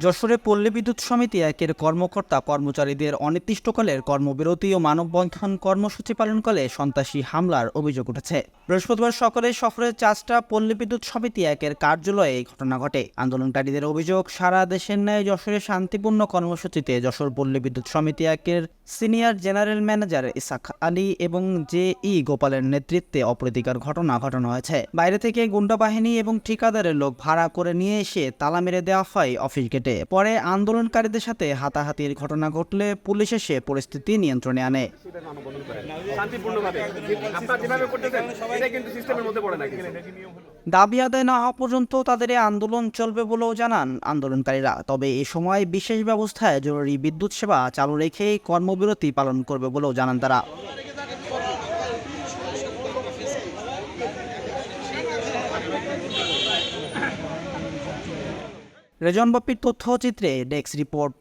যশোরে পল্লী বিদ্যুৎ সমিতি একের কর্মকর্তা কর্মচারীদের অনির্দিষ্টকালের কর্মবিরতি ও মানববন্ধন কর্মসূচি পালনকালে সন্ত্রাসী হামলার অভিযোগ উঠেছে। বৃহস্পতিবার সকালে সফরের চাষটা পল্লী বিদ্যুৎ সমিতি একের কার্যালয়ে এই ঘটনা ঘটে। আন্দোলনকারীদের অভিযোগ, সারা দেশের ন্যায় যশোরে শান্তিপূর্ণ কর্মসূচিতে যশোর পল্লী বিদ্যুৎ সমিতি একের senior general manager Isak Ali এবং জে ই গোপালের নেতৃত্বে অপ্রীতিকর ঘটনা ঘটানো হয়েছে। বাইরে থেকে গুন্ডা বাহিনী এবং ঠিকাদারের লোক ভাড়া করে নিয়ে এসে তালা মেরে দেওয়া হয় অফিস গেটে। পরে আন্দোলনকারীদের সাথে হাতাহাতির ঘটনা ঘটলে পুলিশ এসে পরিস্থিতি নিয়ন্ত্রণে আনে। দাবি আদায় না হওয়া পর্যন্ত তাদের আন্দোলন চলবে বলেও জানান আন্দোলনকারীরা। তবে এ সময় বিশেষ ব্যবস্থায় জরুরি বিদ্যুৎ সেবা চালু রেখেই কর্মবিরতি পালন করবে বলেও জানান তারা। রেজন বাপ্পির তথ্যচিত্রে ডেস্ক রিপোর্ট।